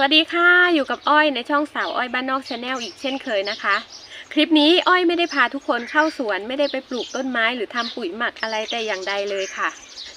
วัสดีค่ะ อยู่กับอ้อยในช่องสาวอ้อยบ้านนอกชาแนลอีกเช่นเคยนะคะ คลิปนี้อ้อยไม่ได้พาทุกคนเข้าสวนไม่ได้ไปปลูกต้นไม้หรือทำปุ๋ยหมักอะไรแต่อย่างใดเลยค่ะ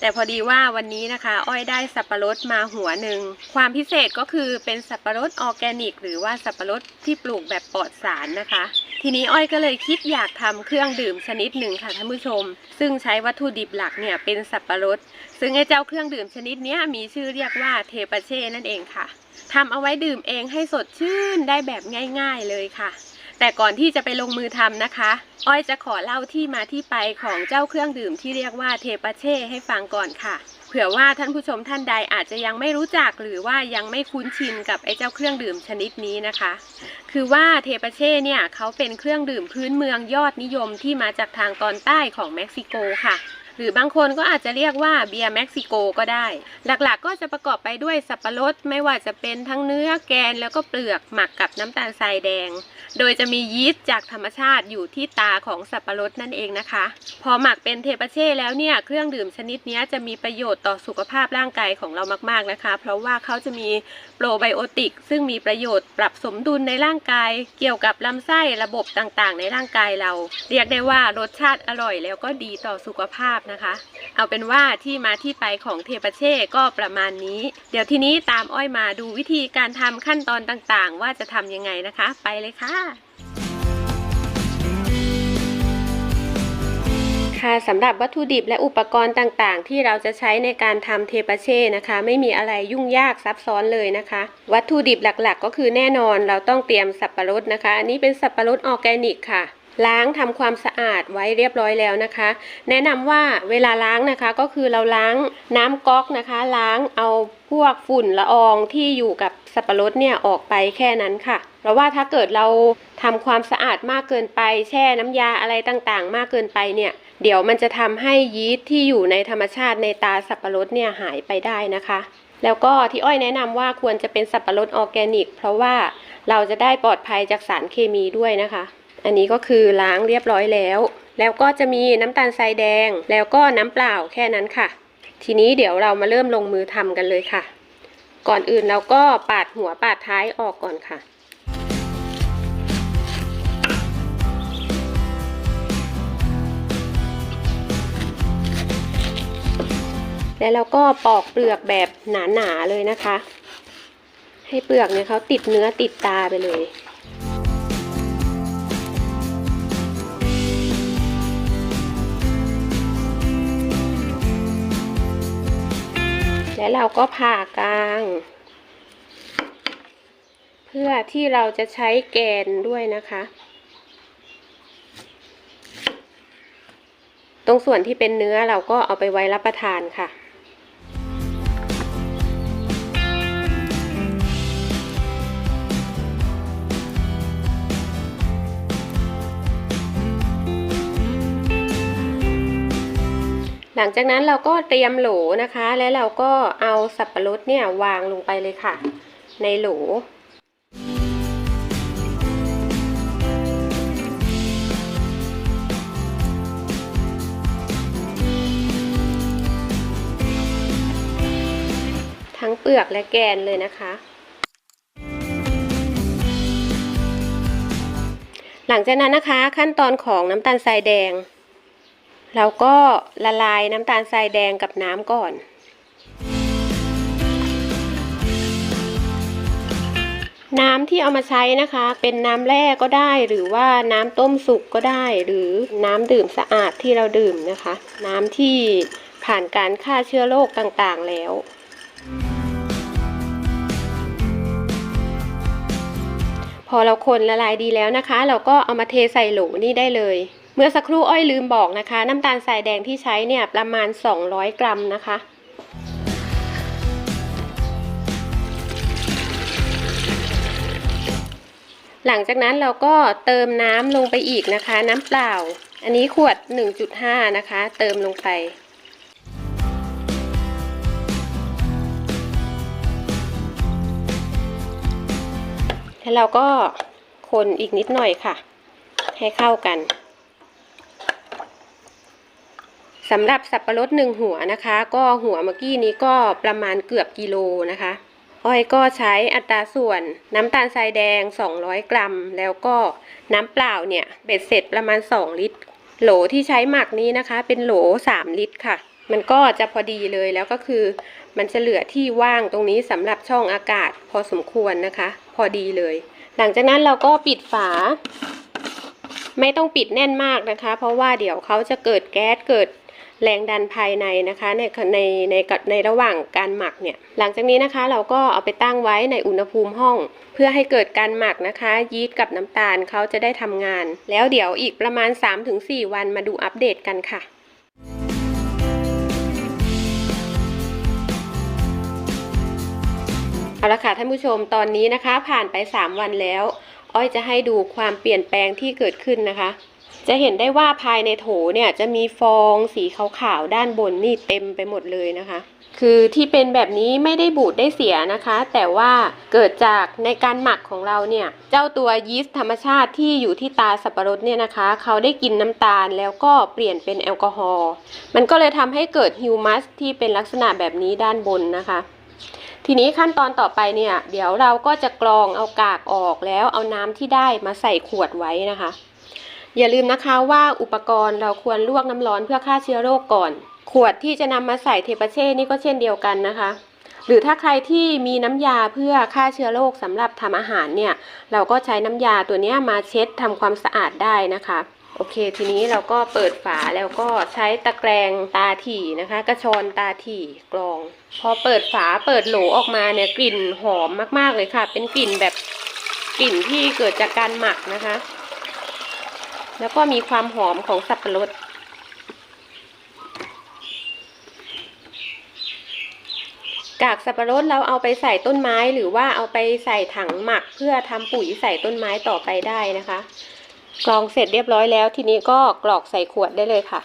แต่พอดีว่าวันนี้นะคะ อ้อยได้สับปะรดมาหัวหนึ่งความพิเศษก็คือเป็นสับปะรดออร์แกนิก หรือว่าสับปะรดที่ปลูกแบบปลอดสารนะคะ ทีนี้อ้อยก็เลยคิดอยากทำเครื่องดื่มชนิดหนึ่งค่ะท่านผู้ชม ซึ่งใช้วัตถุดิบหลักเนี่ยเป็นสับปะรด ซึ่งไอ้เจ้าเครื่องดื่มชนิดนี้มีชื่อเรียกว่าเทปาเช่นั่นเองค่ะ ทำเอาไว้ดื่มเองให้สดชื่นได้แบบง่าย ๆเลยค่ะ แต่ก่อนที่จะไปลงมือทำนะคะ อ้อยจะขอเล่าที่มาที่ไปของเจ้าเครื่องดื่มที่เรียกว่าเทปาเช่ให้ฟังก่อนค่ะ เผื่อว่าท่านผู้ชมท่านใดอาจจะยังไม่รู้จักหรือว่ายังไม่คุ้นชินกับไอ้เจ้าเครื่องดื่มชนิดนี้นะคะ คือว่าเทปาเช่เนี่ยเขาเป็นเครื่องดื่มพื้นเมืองยอดนิยมที่มาจากทางตอนใต้ของเม็กซิโกค่ะ รือบางคนก็อาจจะเรียกว่าเบียร์เม็กซิโกก็ได้ หลักๆก็จะประกอบไปด้วยสับปะรดไม่ว่าจะเป็นทั้งเนื้อแกนแล้วก็เปลือกหมักกับน้ำตาลทรายแดง โดยจะมียีสต์จากธรรมชาติอยู่ที่ตาของสับปะรดนั่นเองนะคะ พอหมักเป็นเทปาเช่แล้วเนี่ยเครื่องดื่มชนิดนี้จะมีประโยชน์ต่อสุขภาพร่างกายของเรามากๆนะคะ เพราะว่าเขาจะมีโปรไบโอติก ซึ่งมีประโยชน์ปรับสมดุลในร่างกาย เกี่ยวกับลำไส้ระบบต่างๆ ในร่างกายเรา เรียกได้ว่ารสชาติอร่อยแล้วก็ดีต่อสุขภาพนะคะ เอาเป็นว่าที่มาที่ไปของเทปเช่ก็ประมาณนี้ เดี๋ยวทีนี้ตามอ้อยมาดูวิธีการทำขั้นตอนต่างๆ ว่าจะทำยังไงนะคะ ไปเลยค่ะค่ะสำหรับวัตถุดิบและอุปกรณ์ต่างๆ ที่เราจะใช้ในการทำเทปเช่นะคะ ไม่มีอะไรยุ่งยากซับซ้อนเลยนะคะ วัตถุดิบหลักๆ ก็คือแน่นอนเราต้องเตรียมสับปะรดนะคะ อันนี้เป็นสับปะรดออร์แกนิกค่ะ ล้างทำความสะอาดไว้เรียบร้อยแล้วนะคะ แนะนำว่าเวลาล้างนะคะก็คือเราล้างน้ำก๊อกนะคะ ล้างเอาพวกฝุ่นละอองที่อยู่กับสับปะรดเนี่ยออกไปแค่นั้นค่ะ เพราะว่าถ้าเกิดเราทำความสะอาดมากเกินไป แช่น้ำยาอะไรต่างๆ มากเกินไปเนี่ย เดี๋ยวมันจะทำให้ยีสต์ที่อยู่ในธรรมชาติในตาสับปะรดเนี่ยหายไปได้นะคะแล้วก็ที่อ้อยแนะนำว่าควรจะเป็นสับปะรดออร์แกนิก เพราะว่าเราจะได้ปลอดภัยจากสารเคมีด้วยนะคะ อันนี้ก็คือล้างเรียบร้อยแล้ว แล้วก็จะมีน้ำตาลทรายแดง แล้วก็น้ำเปล่าแค่นั้นค่ะ ทีนี้เดี๋ยวเรามาเริ่มลงมือทำกันเลยค่ะ ก่อนอื่นเราก็ปาดหัวปาดท้ายออกก่อนค่ะแล้วเราก็ปอกเปลือกแบบหนาๆเลยนะคะ ให้เปลือกเนี่ยเขาติดเนื้อติดตาไปเลย และเราก็ผ่ากลาง เพื่อที่เราจะใช้แกนด้วยนะคะ ตรงส่วนที่เป็นเนื้อเราก็เอาไปไว้รับประทานค่ะ หลังจากนั้นเราก็เตรียมโหลนะคะ แล้วเราก็เอาสับปะรดเนี่ยวางลงไปเลยค่ะ ในโหลทั้งเปลือกและแกนเลยนะคะ หลังจากนั้นนะคะขั้นตอนของน้ำตาลทรายแดง เราก็ละลายน้ำตาลทรายแดงกับน้ำก่อน น้ำที่เอามาใช้นะคะ เป็นน้ำแร่ก็ได้ หรือว่าน้ำต้มสุกก็ได้ หรือน้ำดื่มสะอาดที่เราดื่มนะคะ น้ำที่ผ่านการฆ่าเชื้อโรคต่างๆแล้วพอเราคนละลายดีแล้วนะคะ เราก็เอามาเทใส่โหลนี่ได้เลย เมื่อสักครู่อ้อยลืมบอกนะคะ น้ำตาลทรายแดงที่ใช้เนี่ยประมาณ 200 กรัมนะคะหลังจากนั้นเราก็เติมน้ำลงไปอีกนะคะ น้ำเปล่า อันนี้ขวด 1.5 นะคะ เติมลงไป แล้วเราก็คนอีกนิดหน่อยค่ะ ให้เข้ากัน สำหรับสับปะรดหนึ่งหัวนะคะ ก็หัวเมื่อกี้นี้ก็ประมาณเกือบกิโลนะคะ อ้อยก็ใช้อัตราส่วนน้ำตาลทรายแดง 200 กรัม แล้วก็น้ำเปล่าเนี่ยเบ็ดเสร็จประมาณ 2 ลิตร โหลที่ใช้หมักนี้นะคะ เป็นโหล 3 ลิตรค่ะ มันก็จะพอดีเลยแล้วก็คือ มันจะเหลือที่ว่างตรงนี้สำหรับช่องอากาศพอสมควรนะคะ พอดีเลย หลังจากนั้นเราก็ปิดฝาไม่ต้องปิดแน่นมากนะคะ เพราะว่าเดี๋ยวเขาจะเกิดแก๊สเกิด แรงดันภายในนะคะในในในในระหว่างการหมักเนี่ยหลังจากนี้นะคะเราก็เอาไปตั้งไว้ในอุณหภูมิห้อง เพื่อให้เกิดการหมักนะคะ ยีสต์กับน้ำตาลเขาจะได้ทำงาน แล้วเดี๋ยวอีกประมาณ 3-4 วันมาดูอัปเดตกันค่ะเอาละค่ะท่านผู้ชมตอนนี้นะคะ ผ่านไป 3 วันแล้ว อ้อยจะให้ดูความเปลี่ยนแปลงที่เกิดขึ้นนะคะ จะเห็นได้ว่าภายในโถเนี่ยจะมีฟองสีขาวๆด้านบนนี่เต็มไปหมดเลยนะคะ คือที่เป็นแบบนี้ไม่ได้บูดได้เสียนะคะ แต่ว่าเกิดจากในการหมักของเราเนี่ย เจ้าตัวยีสต์ธรรมชาติที่อยู่ที่ตาสับปะรดเนี่ยนะคะ เขาได้กินน้ำตาลแล้วก็เปลี่ยนเป็นแอลกอฮอล์มันก็เลยทำให้เกิดฮิวมัสที่เป็นลักษณะแบบนี้ด้านบนนะคะทีนี้ขั้นตอนต่อไปเนี่ย เดี๋ยวเราก็จะกรองเอากากออกแล้วเอาน้ำที่ได้มาใส่ขวดไว้นะคะ อย่าลืมนะคะว่าอุปกรณ์เราควรลวกน้ำร้อนเพื่อฆ่าเชื้อโรคก่อน ขวดที่จะนำมาใส่เทปาเช่นี่ก็เช่นเดียวกันนะคะ หรือถ้าใครที่มีน้ำยาเพื่อฆ่าเชื้อโรคสำหรับทำอาหารเนี่ย เราก็ใช้น้ำยาตัวนี้มาเช็ดทำความสะอาดได้นะคะโอเค ทีนี้เราก็เปิดฝาแล้วก็ใช้ตะแกรงตาถี่นะคะ กระชอนตาถี่กรอง พอเปิดฝาเปิดโหลออกมาเนี่ยกลิ่นหอมมากๆเลยค่ะ เป็นกลิ่นแบบกลิ่นที่เกิดจากการหมักนะคะ แล้วก็มีความหอมของสับปะรด กากสับปะรดเราเอาไปใส่ต้นไม้หรือว่าเอาไปใส่ถังหมักเพื่อทำปุ๋ยใส่ต้นไม้ต่อไปได้นะคะ กรองเสร็จเรียบร้อยแล้ว ทีนี้ก็กรอกใส่ขวดได้เลยค่ะ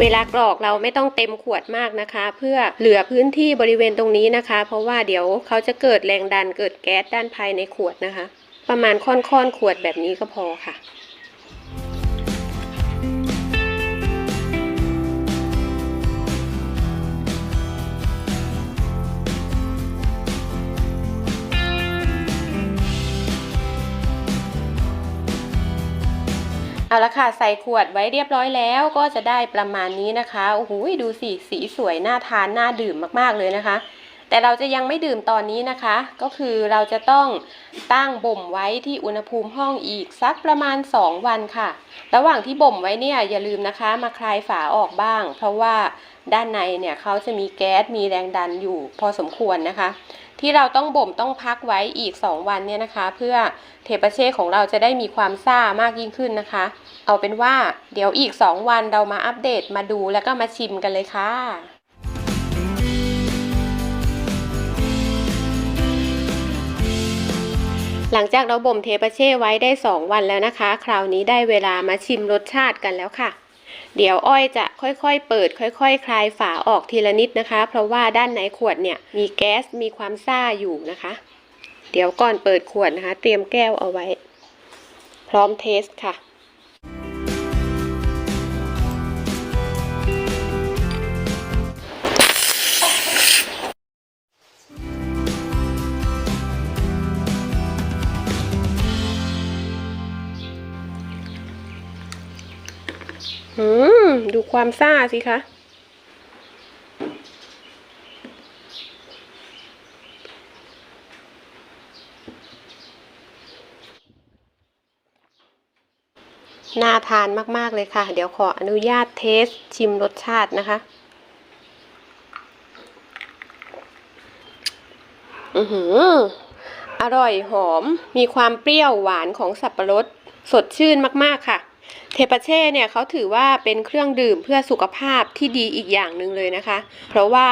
เวลากรอกเราไม่ต้องเต็มขวดมากนะคะ เพื่อเหลือพื้นที่บริเวณตรงนี้นะคะ เพราะว่าเดี๋ยวเขาจะเกิดแรงดันเกิดแก๊สด้านภายในขวดนะคะ ประมาณค่อนๆขวดแบบนี้ก็พอค่ะ เอาละค่ะใส่ขวดไว้เรียบร้อยแล้วก็จะได้ประมาณนี้นะคะโอ้โหดูสิสีสวยน่าทานน่าดื่มมากๆเลยนะคะ แต่เราจะยังไม่ดื่มตอนนี้นะคะ ก็คือเราจะต้องตั้งบ่มไว้ที่อุณหภูมิห้องอีกสักประมาณ 2 วันค่ะ ระหว่างที่บ่มไว้เนี่ยอย่าลืมนะคะ มาคลายฝาออกบ้าง เพราะว่าด้านในเนี่ยเขาจะมีแก๊สมีแรงดันอยู่พอสมควรนะคะ ที่เราต้องบ่มต้องพักไว้อีก 2 วันเนี่ยนะคะ เพื่อเทปเช่ของเราจะได้มีความซ่ามากยิ่งขึ้นนะคะ เอาเป็นว่าเดี๋ยวอีก 2 วันเรามาอัปเดตมาดูแล้วก็มาชิมกันเลยค่ะ หลังจากเราบ่มเทปาเช่ไว้ได้ 2 วันแล้วนะคะ คราวนี้ได้เวลามาชิมรสชาติกันแล้วค่ะ เดี๋ยวอ้อยจะค่อยๆ เปิด ค่อยๆคคลายฝาออกทีละนิดนะคะ เพราะว่าด้านในขวดเนี่ยมีแก๊สมีความซ่าอยู่นะคะ เดี๋ยวก่อนเปิดขวดนะคะ เตรียมแก้วเอาไว้ พร้อมเทสค่ะ ดูความซ่าสิคะ น่าทานมากๆเลยค่ะ เดี๋ยวขออนุญาตเทสชิมรสชาตินะคะ อือหือ อร่อยหอม มีความเปรี้ยวหวานของสับปะรด สดชื่นมากๆค่ะ เทปาเช่เนี่ยเขาถือว่าเป็นเครื่องดื่มเพื่อสุขภาพที่ดีอีกอย่างหนึ่งเลยนะคะ เพราะว่า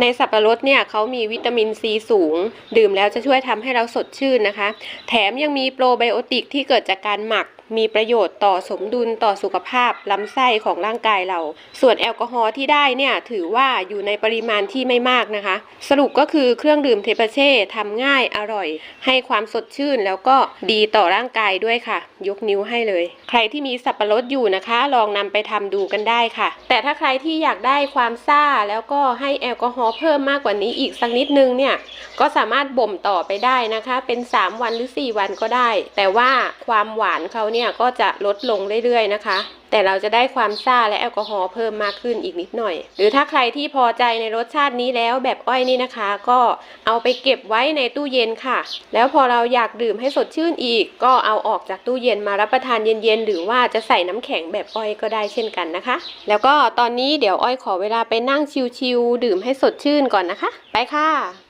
ในสับปะรดเนี่ยเขามีวิตามินซีสูง ดื่มแล้วจะช่วยทำให้เราสดชื่นนะคะ แถมยังมีโปรไบโอติกที่เกิดจากการหมัก มีประโยชน์ต่อสมดุลต่อสุขภาพลำไส้ของร่างกายเรา ส่วนแอลกอฮอล์ที่ได้เนี่ยถือว่าอยู่ในปริมาณที่ไม่มากนะคะ สรุปก็คือเครื่องดื่มเทปเช่ทำง่ายอร่อย ให้ความสดชื่นแล้วก็ดีต่อร่างกายด้วยค่ะ ยกนิ้วให้เลย ใครที่มีสับปะรดอยู่นะคะ ลองนำไปทำดูกันได้ค่ะ แต่ถ้าใครที่อยากได้ความซ่าแล้วก็ให้แอลกอฮอล์เพิ่มมากกว่านี้อีกสักนิดนึงเนี่ยก็สามารถบ่มต่อไปได้นะคะ เป็น 3 วันหรือ 4 วันก็ได้ แต่ว่าความหวานเขาเนี่ยก็จะลดลงเรื่อยๆนะคะ แต่เราจะได้ความซ่าและแอลกอฮอล์เพิ่มมากขึ้นอีกนิดหน่อย หรือถ้าใครที่พอใจในรสชาตินี้แล้วแบบอ้อยนี่นะคะ ก็เอาไปเก็บไว้ในตู้เย็นค่ะ แล้วพอเราอยากดื่มให้สดชื่นอีก ก็เอาออกจากตู้เย็นมารับประทานเย็นๆหรือว่าจะใส่น้ำแข็งแบบอ้อยก็ได้เช่นกันนะคะ แล้วก็ตอนนี้เดี๋ยวอ้อยขอเวลาไปนั่งชิวๆดื่มให้สดชื่นก่อนนะคะ ไปค่ะ